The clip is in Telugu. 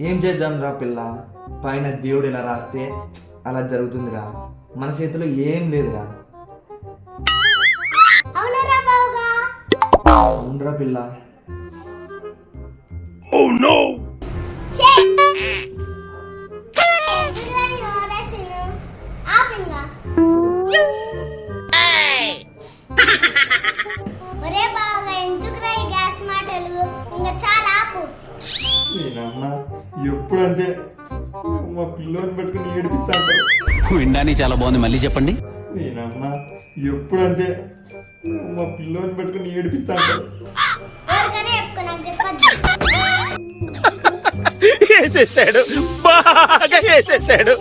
ఏం చేద్దాం రా పిల్ల? పైన దేవుడు ఇలా రాస్తే అలా జరుగుతుందిరా. మన చేతిలో ఏం లేదురా. అవునరా పిల్ల. ఛే! ఎందుకురా ఒరే బాగా ఎందుకురా ఈ గ్యాస్ మాటలు? ఇంకా చాలా ఆపు. నేనమ్మ ఎప్పుడంతే మా పిల్లోని పట్టుకుని ఏడిపించాను వినడానికి చాలా బాగుంది. మళ్ళీ చెప్పండి. నేనమ్మ ఎప్పుడంతే మా పిల్లోని పట్టుకుని ఏడిపించాను ఎవరికైనా వేసేసాడు. బాగా వేసేసాడు.